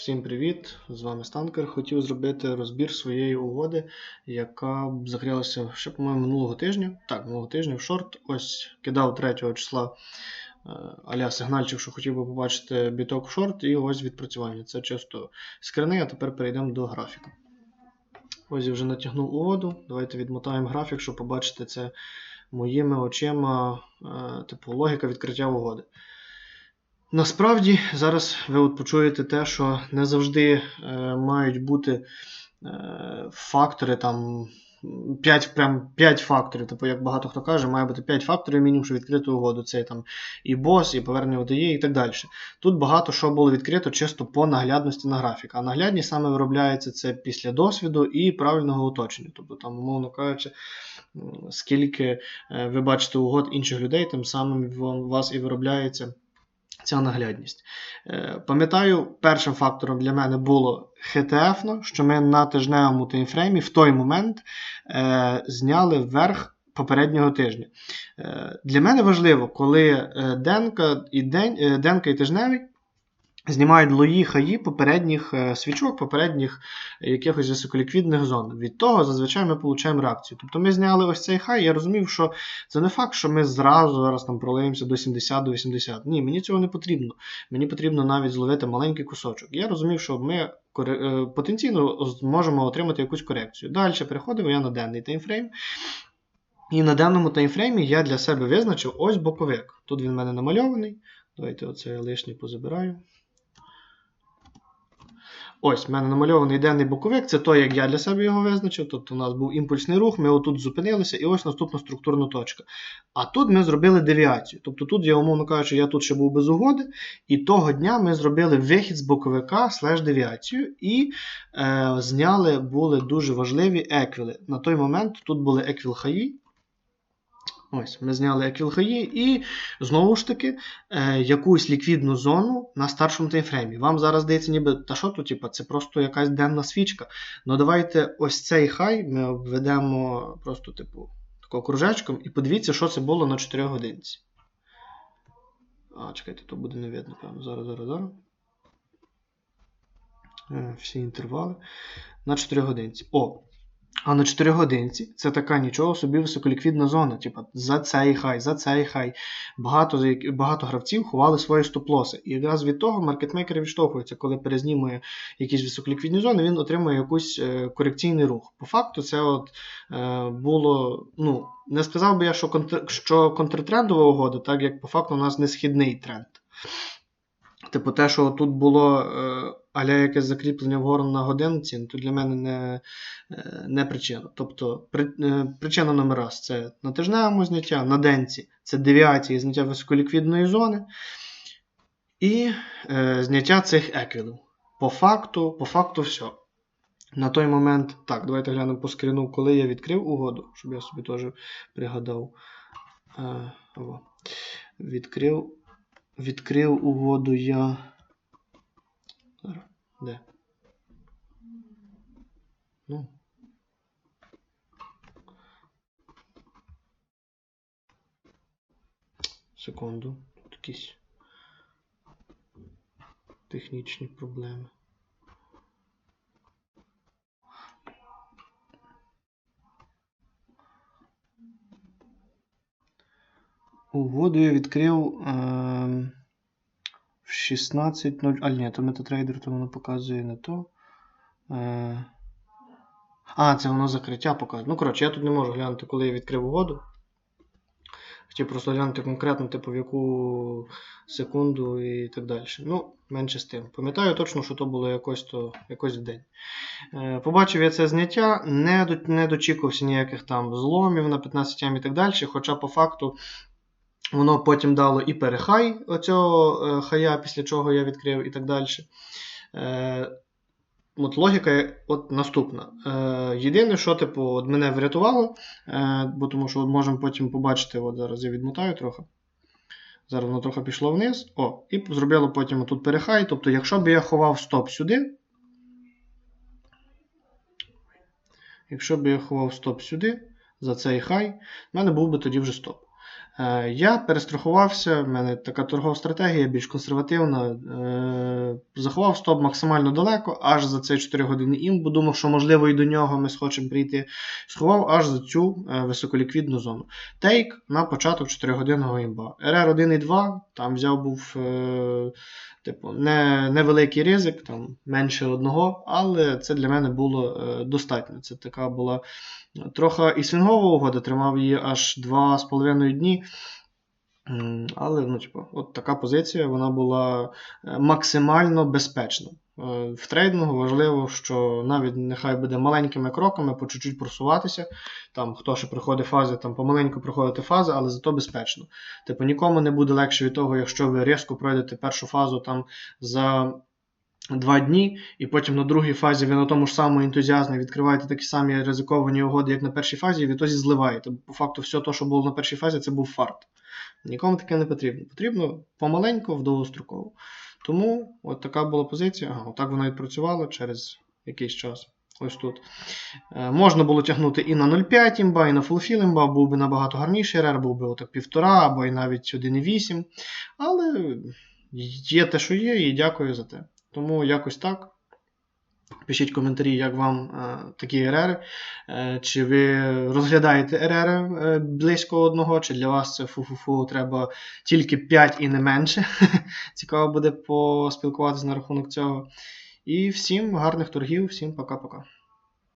Всім привіт! З вами Станкер. Хотів зробити розбір своєї угоди, яка закрилася ще, по-моєму, минулого тижня. Так, минулого тижня в шорт. Ось кидав 3 числа е, аля сигнальчик, що хотів би побачити біток в шорт, і ось відпрацювання. Це чисто скрини, а тепер перейдемо до графіка. Ось я вже натягнув угоду. Давайте відмотаємо графік, щоб побачити це моїми очима, е, типу логіка відкриття угоди. Насправді, зараз ви от почуєте те, що не завжди е, мають бути е, фактори там. 5, прям 5 факторів, типу, як багато хто каже, має бути 5 факторів мінімум, щоб відкрити угоду. Це там і бос, і повернення ОДЄ, і так далі. Тут багато що було відкрито чисто по наглядності на графік. А наглядність саме виробляється це після досвіду і правильного оточення. Тобто, там, умовно кажучи, скільки е, ви бачите угод інших людей, тим самим вас і виробляється ця наглядність. Е, Пам'ятаю, першим фактором для мене було HTF, що ми на тижневому таймфреймі в той момент е, зняли вверх попереднього тижня. Е, Для мене важливо, коли денка і день, денка і тижневий знімають лої хаї попередніх е, свічок, попередніх якихось високоліквідних зон. Від того зазвичай ми отримуємо реакцію. Тобто ми зняли ось цей хай, я розумів, що це не факт, що ми зразу зараз там пролиємося до 70 до 80. Ні, мені цього не потрібно. Мені потрібно навіть зловити маленький кусочок. Я розумів, що ми е, потенційно зможемо отримати якусь корекцію. Далі переходимо я на денний таймфрейм. І на денному таймфреймі я для себе визначив ось боковик. Тут він в мене намальований. Давайте оце я лишнє позабираю. Ось, в мене намальований денний боковик, це той, як я для себе його визначив. Тобто у нас був імпульсний рух, ми отут зупинилися, і ось наступна структурна точка. А тут ми зробили девіацію. Тобто тут, я умовно кажучи, я тут ще був без угоди, і того дня ми зробили вихід з боковика слеш девіацію і е, зняли були дуже важливі еквіли. На той момент тут були еквіл хаї. Ось, ми зняли еквіл хаї і знову ж таки е, якусь ліквідну зону на старшому таймфреймі. Вам зараз здається, ніби та що тут, типа, це просто якась денна свічка. Ну давайте ось цей хай ми обведемо просто, типу, такого кружечком і подивіться, що це було на 4 годинці. А, чекайте, то буде не видно, певно. Зараз, зараз, зараз. Е, Всі інтервали. На 4 годинці. О! А на 4 годинці це така нічого собі високоліквідна зона. Типа за цей хай, за цей хай. Багато, багато гравців ховали свої стоп-лоси. І якраз від того маркетмейкери відштовхуються, коли перезнімує якісь високоліквідні зони, він отримує якийсь е, корекційний рух. По факту, це от е, було. ну, Не сказав би я, що, контр, що контртрендова угода, так як по факту у нас не східний тренд. Типу, те, що тут було е, аля якесь закріплення вгору на годинці, ну, то для мене не, е, не причина. Тобто при, е, причина номер раз це на тижневому зняття, на денці це девіації зняття високоліквідної зони і е, зняття цих еквілів. По факту, по факту все. На той момент, так, давайте глянемо по скріну, коли я відкрив угоду, щоб я собі теж пригадав. Е, о. Відкрив, відкрив угоду я. Де? Ну. Секунду. Тут якісь технічні проблеми. Угоду я відкрив е, в 16.0. А, ні, то MetaTrader, то воно показує не то. Е, а, це воно закриття показує. Ну, коротше, я тут не можу глянути, коли я відкрив угоду. Хотів просто глянути конкретно, типу, в яку секунду і так далі. Ну, менше з тим. Пам'ятаю точно, що то було якось, то, якось в день. Е, Побачив я це зняття, не, не дочікався ніяких там зломів на 15 м і так далі. Хоча по факту воно потім дало і перехай оцього е, хая, після чого я відкрив і так далі. Е, От логіка от наступна. Е, єдине, що типу, от мене врятувало, е, бо тому що от можемо потім побачити, от зараз я відмотаю трохи. Зараз воно трохи пішло вниз. О, і зробило потім тут перехай. Тобто, якщо б я ховав стоп сюди, якщо б я ховав стоп сюди, за цей хай, в мене був би тоді вже стоп. Е, Я перестрахувався, в мене така торгова стратегія більш консервативна. Е, Заховав стоп максимально далеко, аж за цей 4 години імбу. Думав, що можливо і до нього ми схочемо прийти. Сховав аж за цю е, високоліквідну зону. Тейк на початок 4-годинного імба. РР 1 і 2, там взяв був типу, не, невеликий ризик, там менше одного, але це для мене було достатньо. Це така була трохи і свінгова угода, тримав її аж 2,5 дні. Але, ну, типу, от така позиція, вона була е, максимально безпечна. Е, В трейдингу важливо, що навіть нехай буде маленькими кроками по чуть-чуть просуватися. Там хто ще проходить фази, там помаленьку проходити фази, але зато безпечно. Типу, нікому не буде легше від того, якщо ви різко пройдете першу фазу там за два дні, і потім на другій фазі ви на тому ж самому ентузіазмі відкриваєте такі самі ризиковані угоди, як на першій фазі, і відтоді зливаєте. По факту, все те, що було на першій фазі, це був фарт. Нікому таке не потрібно. Потрібно помаленьку в довгострокову. Тому от така була позиція. Ага, отак вона відпрацювала через якийсь час. Ось тут. Е, можна було тягнути і на 0,5 імба, і на фулфіл імба, був би набагато гарніший РР, був би отак 1,5 або і навіть 1,8. Але є те, що є, і дякую за те. Тому якось так. Пишіть коментарі, як вам е, такі РР. Е, чи ви розглядаєте РР е, близько одного, чи для вас це фу-фу-фу треба тільки 5 і не менше. Цікаво буде поспілкуватися на рахунок цього. І всім гарних торгів, всім пока-пока.